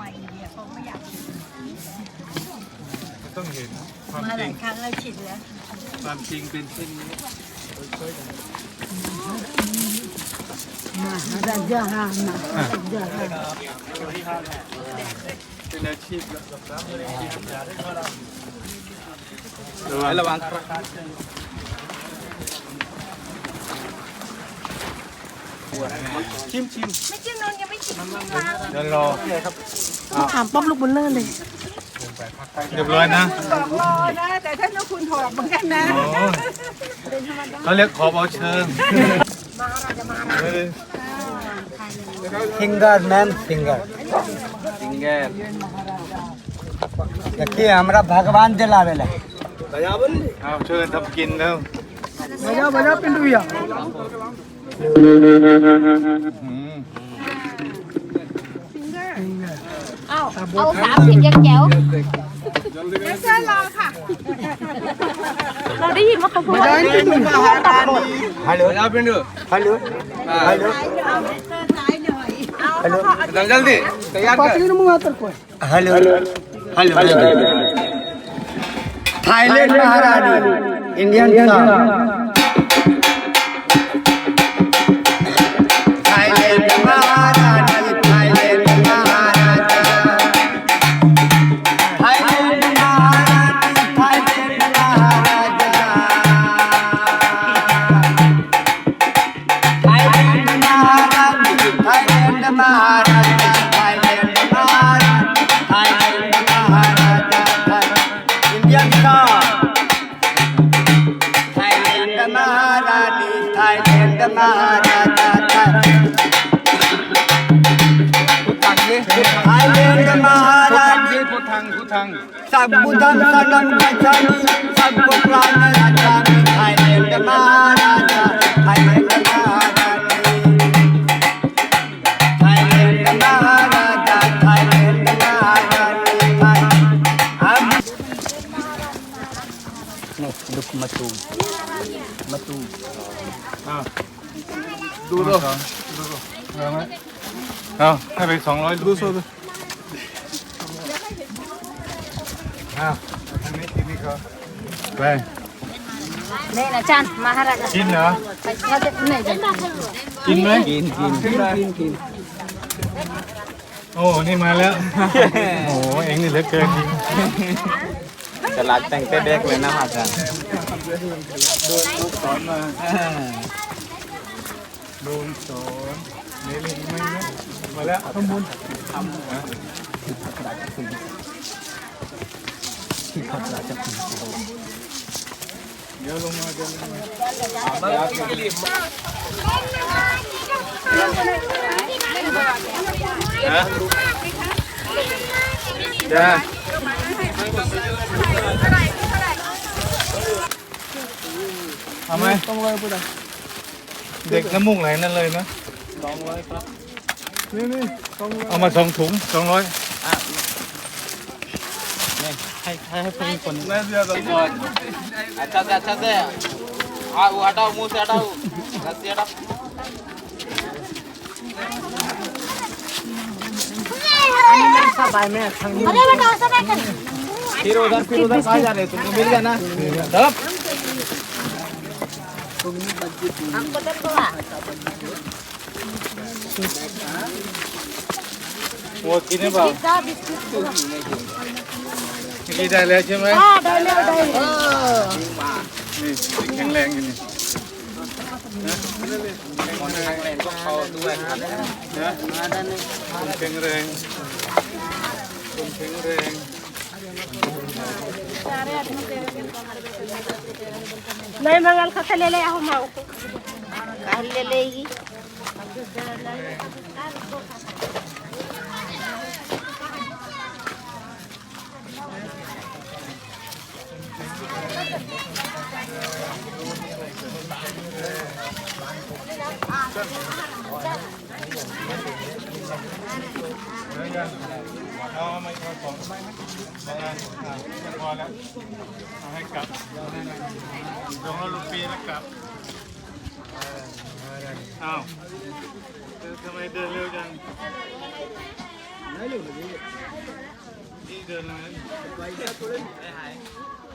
มาอินเดียเขาไม่อยากต้องเห็นความมาจหริลางยครั้งแล้วฉีดแล้วความจริงเป็นเช่นนี้มาจะหามาจะหาเป็นอาชีพระดับระวังระวังชิมชิมไม่จิ้มนนยัง ไม่ฉีดน้ำลาย เดี๋ยวรอ ถามป๊อบลูกบุญเลิศเลย เรียบร้อยนะ บอกรอนะ แต่ท่านเจ้าคุณถอดเหมือนกันนะ โอ้เขาเรียกขอบเอาเชิญ finger ma'am finger จริงแก देखिए हमरा भगवान दिलावेला เอาเชิญทำกินแล้ว बजा बजा पिंटू भैया อืม เอ เอาสามสิบยังแจ๋วเส้นรอค่ะ เราได้ยินว่าเขาพูดว่าตัดหมด Hello. લા પિંડુ Hello. Hello. જલ્દી તૈયાર કર सबको दम सदम कसम सबको प्राण राजा हाय मैं महाराजा हाय मैं Look, matu, matu. Ah, duro, duro. Không, hai bên 200 อาไหมเอาให้ไปสองร้อยดูโซ่ดูอ้าวอันนี้ทีนี้เขาไปนี่นะจันมหาราชกินเหรอเราจะไหนจะกินไหมกินกินกินกินกินโอ้ นี่มาแล้ว โอ้โหเอ็งนี่เหลือเกินจริงจะรักแต่งเต้เด็กเลยนะอาจารย์โดนลูกสอนมาโดนสอนเนลิงไม่นะมาแล้วข้างบนทำนะ thì thật là chắc chắn Yeah. À mày? Không rồi bữa Địch nó mùng này nên lời nó. Không rồi. Nè nè, không rồi. Ông mà xong thúng, xong rồi. À, अच्छा से अच्छा से हाँ वो हटाओ मुँह से हटाओ रस्सी हटाओ फिर उधर फिर उधर कहाँ जा रहे तुमको मिल गया ना तब हमको दे दो หัว กี้ได้แล้วใช่ไหมอ่าได้แล้วได้เออนี่แข็งแรงอยู่นี่นแข็งแรงก็เขาด้วยครับนะคนแข็งแรงแข็งแรงไม่มางั้นเขเลเลยเอามาเขาเลเลย เอามาเอาของไม่ไหมเอางานพอแล้วเอาให้กลับลงแล้วลูกปีแล้วกลับอ้าวทำไมเดินเร็วจังไม่เร็วเลยนี่เดินเลยไปแค่ตัวเล่นไปหาย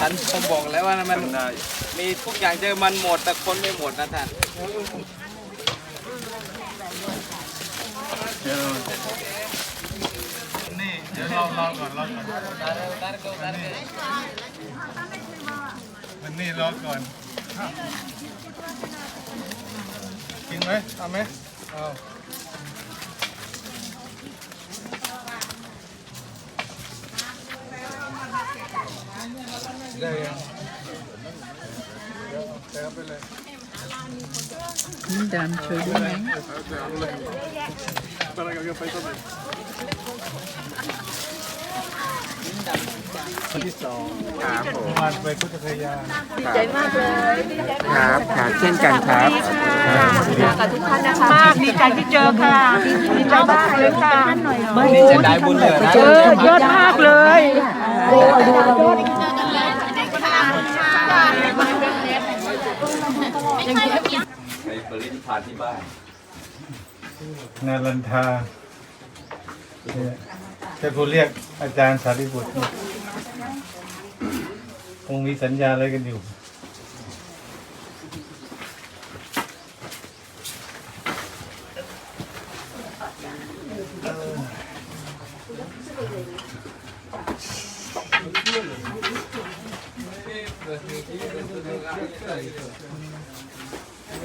ท่านผมบอกแล้วว่ามันมีทุกอย่างเจอมันหมดแต่คนไม่หมดนะท่านเดี๋ยวนี่เดี๋ยวรอรอก่อนรอก่อนมันนี่รอก่อนกินไหมเอาไหมเอา ได้ยังเดี๋ยวเอาไปเลยครับผมมาไปพุทธคยาครับครับเช่นกันครับมากดีใจที่เจอค่ะดีใจมากเลยค่ะนี่จะได้บุญเหลือนะเจอยอดมากเลย นารันทาเนี่ยจะกูเรียกอาจารย์สารีบุตรเนี่ยคงมีสัญญาอะไรกันอยู่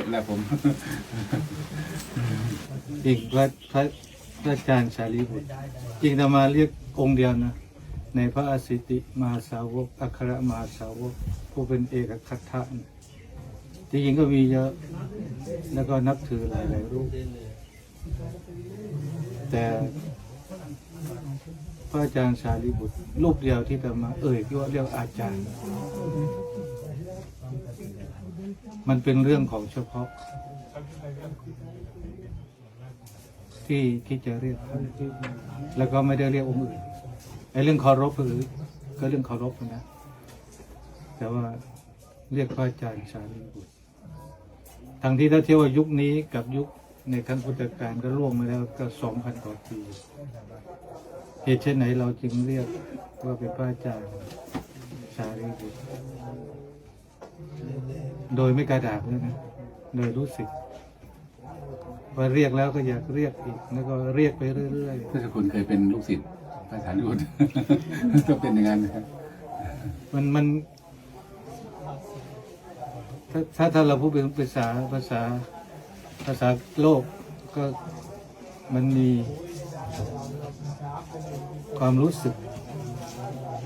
อะแล้วผม อีกพระพระพระอาจารย์สารีบุตรจริงจะมาเรียกองค์เดียวนะ ในพระอสิติมหาสาวก อัครมหาสาวก ผู้เป็นเอกคัตถะนะจริงๆก็มีเยอะ แล้วก็นับถือหลายๆรูป แต่พระอาจารย์สารีบุตรรูปเดียวที่จะมาเอ่ยว่าเรียกอาจารย์ มันเป็นเรื่องของเฉพาะ ที่ที่จะเรียกท่านแล้วก็ไม่ได้เรียกองค์อื่นไอ้เรื่องเคารพหรือก็เรื่องเคารพนะ แต่ว่าเรียกพระอาจารย์สารีบุตรทางที่ถ้าเทียบว่ายุคนี้กับยุคในครั้งพุทธกาลก็ล่วงมาแล้วก็สองพันกว่าปีเหตุเช่นไหนเราจึงเรียกว่าเป็นพระอาจารย์สารีบุตร โดยไม่กระดากเลยนะโดยรู้สึกว่าเรียกแล้วก็อยากเรียกอีก แล้วก็เรียกไปเรื่อยท่านคุณเคยเป็นลูกศิษย์ภาษาลิบุตร ก็เป็นอย่างนั้นนะครับๆมันมัน ถ้าถ้าถ้าเราพูดเป็นภาษาภาษาภาษาโลกก็มันมีความรู้สึก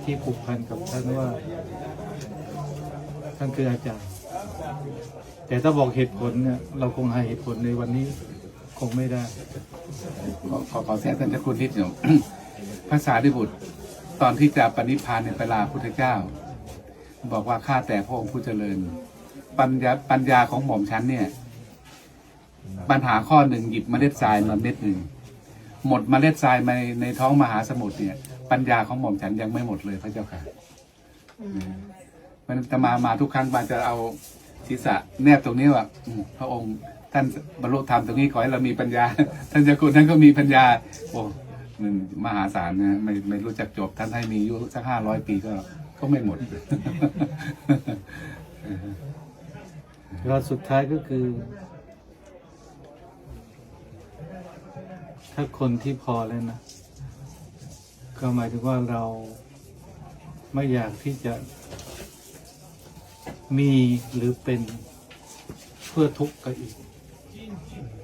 ที่ผูกพันกับท่านว่า ท่านคืออาจารย์ แต่ถ้าบอกเหตุผลเนี่ยเราคงหาเหตุผลในวันนี้คงไม่ได้ ขอขอขอแทรกท่านเจ้าคุณนิดหนึ่ง ภาษาลิบุตร ตอนที่จะปณิพพานในเวลาพุทธเจ้า บอกว่าข้าแต่พระองค์ผู้เจริญ ปัญญาปัญญาของหม่อมฉันเนี่ย ปัญหาข้อหนึ่งหยิบเมล็ดทรายมาเม็ดหนึ่งหมดเมล็ดทรายมาในในท้องมหาสมุทรเนี่ย ปัญญาของหม่อมฉันยังไม่หมดเลยพระเจ้าค่ะมันจะมามาทุกครั้งมาจะเอา ศีรษะแนบตรงนี้ว่าพระองค์ท่านบรรลุธรรมตรงนี้ขอให้เรามีปัญญา ท่านเจ้าคุณท่านก็มีปัญญา โอ้มันมหาศาลนะไม่ไม่รู้จักจบท่านให้มีอายุสักห้าร้อยปีก็ก็ไม่หมดเราสุดท้ายก็คือ ถ้าคนที่พอแล้วนะ ก็หมายถึงว่าเราไม่อยากที่จะ มีหรือเป็นเพื่อทุกข์กับอีก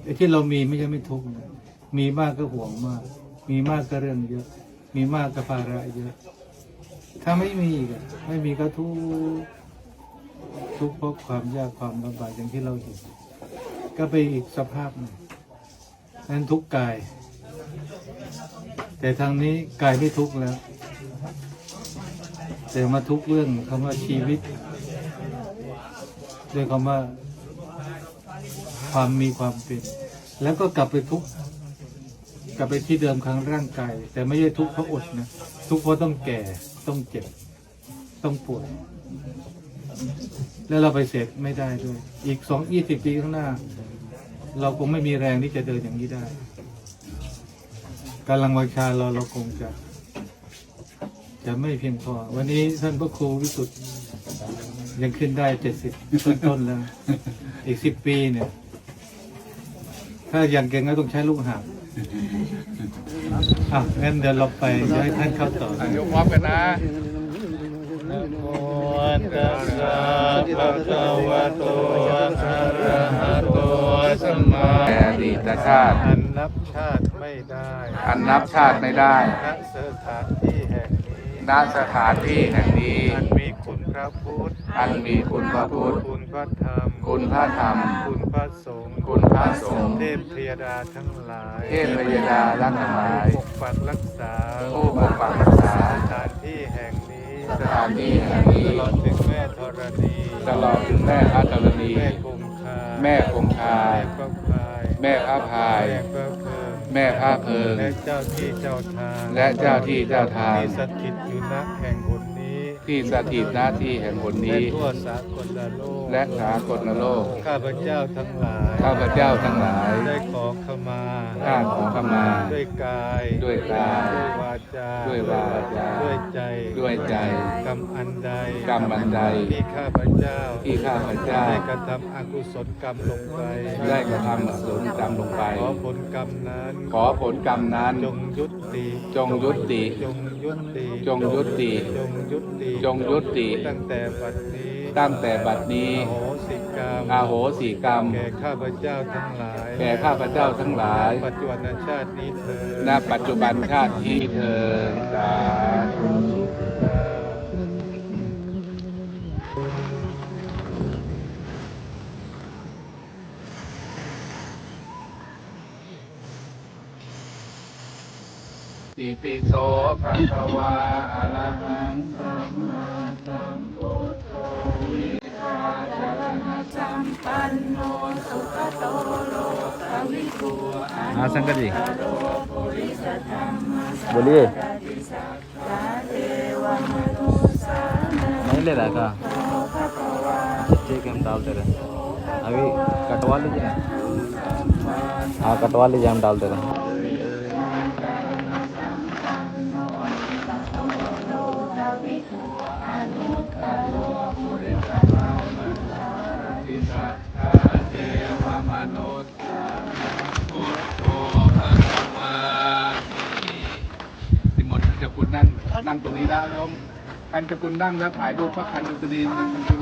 ไอ้ที่เรามีไม่ใช่ไม่ทุกข์นะมีมากก็ห่วงมาก มีมากก็เรื่องเยอะ มีมากก็ภาระเยอะ ถ้าไม่มีกอะไม่มีก็ทุกข์ทุกข์เพราะความยากความลำบากอย่างที่เราเห็น ก็ไปอีกสภาพหนึ่งนั้นทุกข์กาย แต่ทางนี้กายไม่ทุกข์แล้วแต่มาทุกข์เรื่องคำว่าชีวิต ด้วยคำว่าความมีความเป็น แล้วก็กลับไปทุกกลับไปที่เดิมครั้งร่างกายแต่ไม่ใช่ทุกข์เพราะอดนะทุกข์เพราะต้องแก่ต้องเจ็บ ต้องป่วย แล้วเราไปเสร็จไม่ได้ด้วย อีกสองยี่สิบปีข้างหน้า เราคงไม่มีแรงที่จะเดินอย่างนี้ได้กำลังวังชาเราเราคงจะ จะไม่เพียงพอ วันนี้ท่านพระครูวิสุทธ์ ยังขึ้นได้เจ็ดสิบต้นๆแล้ว อีกสิบปีเนี่ย ถ้าอย่างเก่งก็ต้องใช้ลูกหาบอะงั้นเดี๋ยวเราไปเดี๋ยวให้ท่านเข้าต่อ ยกพร้อมกันนะนะโมตัสสะภะคะวะโตอะระหะโตสัมมาแต่อดีตชาติ อันนับชาติไม่ได้อันนับชาติไม่ได้ ณสถานที่แห่งนี้ณสถานที่แห่งนี้ อันมีคุณ พระพุทธ อันมีคุณพระพุทธ คุณพระธรรม คุณพระธรรม คุณพระสงฆ์ คุณพระสงฆ์ เทพเทวดาทั้งหลาย เทพยดาทั้งหลายปกปักรักษาผู้ปกปักรักษาสถานที่แห่งนี้ สถานที่แห่งนี้ ตลอดถึงแม่ธรณี ตลอดถึงแม่พระธรณี แม่คงคา แม่คงคา แม่พระพาย แม่พระพายแม่พระเพลิงแม่พระเพลิงและเจ้าที่เจ้าทางและเจ้าที่เจ้าทางที่สถิตอยู่ณแห่งหนนี้ ที่สถิตหน้าที่แห่งหนและนี้ ทั่วสากลโลกและสากลโลก ข้าพเจ้าทั้งหลายข้าพเจ้าทั้งหลายได้ขอขมาข้าขอขมา ด้วยกายด้วยกายด้วยวาจาด้วยวาจาด้วยใจด้วยใจกรรมอันใดกรรมอันใด ที่ข้าพเจ้าที่ข้าพเจ้า ได้กระทำอกุศลกรรมลงไปได้กระทำอกุศลกรรมลงไป ขอผลกรรมนั้นขอผลกรรมนั้น จงยุติจงยุติ จงยุติจงยุติ จงยุติจงยุติ ตั้งแต่บัดนี้ตั้งแต่บัดนี้อโหสิกรรมอาโหสิกรรม แก่ข้าพเจ้าทั้งหลายแก่ข้าพเจ้าทั้งหลาย ปัจจุบันชาตินี้เธอญณปัจจุบันชาติที่เธอสาธุ ติปิโสภะคะวาอะระหังสัมมาสัมพุทโธวิชาจารณสัมปันโนสุขโตโลกวิทูอา हाँ शंकर जी बोलिए नहीं ले रहा था अच्छा ठीक है हम डाल दे रहे हैं अभी कटवा लीजिए ना हाँ कटवा लीजिए हम डाल दे रहे คันตะกุลดั้งแล้วถ่ายรูปพระคันจุตดีน